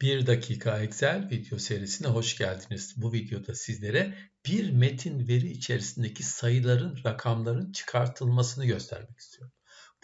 1 dakika Excel video serisine hoş geldiniz. Bu videoda sizlere bir metin veri içerisindeki sayıların, rakamların çıkartılmasını göstermek istiyorum.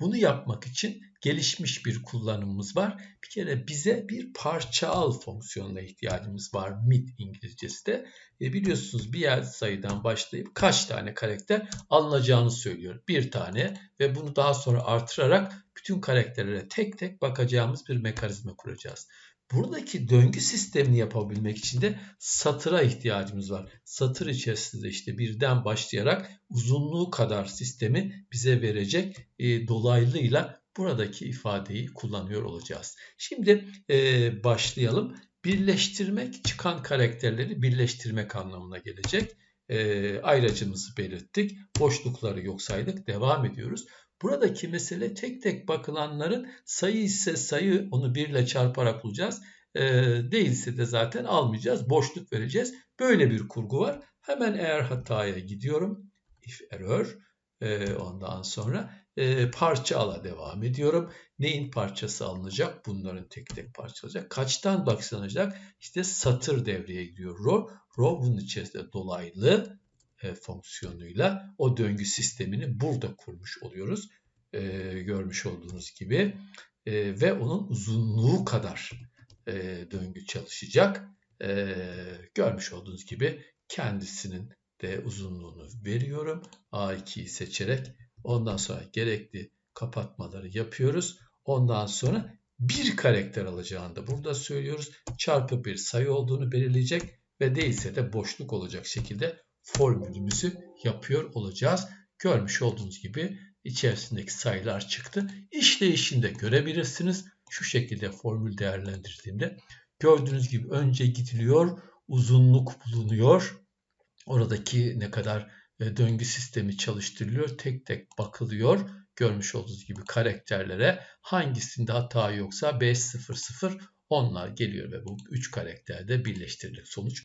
Bunu yapmak için gelişmiş bir kullanımımız var. Bir kere bize bir parça al fonksiyonuna ihtiyacımız var. MIT İngilizcesi de. E biliyorsunuz bir yer sayıdan başlayıp kaç tane karakter alınacağını söylüyor. Bir tane ve bunu daha sonra artırarak bütün karakterlere tek tek bakacağımız bir mekanizma kuracağız. Buradaki döngü sistemini yapabilmek için de satıra ihtiyacımız var. Satır içerisinde işte birden başlayarak uzunluğu kadar sistemi bize verecek e, dolaylıyla buradaki ifadeyi kullanıyor olacağız. Şimdi e, başlayalım. Birleştirmek çıkan karakterleri birleştirmek anlamına gelecek. E, ayracımızı belirttik. Boşlukları yok saydık. Devam ediyoruz. Buradaki mesele tek tek bakılanların sayı ise sayı onu 1 ile çarparak bulacağız. E, değilse de zaten almayacağız. Boşluk vereceğiz. Böyle bir kurgu var. Hemen eğer hataya gidiyorum. If error. E, ondan sonra e, parça ala devam ediyorum. Neyin parçası alınacak? Bunların tek tek parçalanacak. Kaçtan baksanacak? İşte satır devreye giriyor. Row. Row bunun içerisinde dolaylı e, fonksiyonuyla o döngü sistemini burada kurmuş oluyoruz. E, görmüş olduğunuz gibi. E, ve onun uzunluğu kadar e, döngü çalışacak. E, görmüş olduğunuz gibi kendisinin de uzunluğunu veriyorum. A2'yi seçerek ondan sonra gerekli kapatmaları yapıyoruz. Ondan sonra bir karakter alacağını da burada söylüyoruz. Çarpı bir sayı olduğunu belirleyecek ve değilse de boşluk olacak şekilde formülümüzü yapıyor olacağız. Görmüş olduğunuz gibi içerisindeki sayılar çıktı. İşleyişinde görebilirsiniz. Şu şekilde formül değerlendirdiğimde gördüğünüz gibi önce gidiliyor, uzunluk bulunuyor. Oradaki ne kadar e, döngü sistemi çalıştırılıyor, tek tek bakılıyor. Görmüş olduğunuz gibi karakterlere hangisinde hata yoksa 500 onlar geliyor ve bu 3 karakterde birleştirilir. Sonuç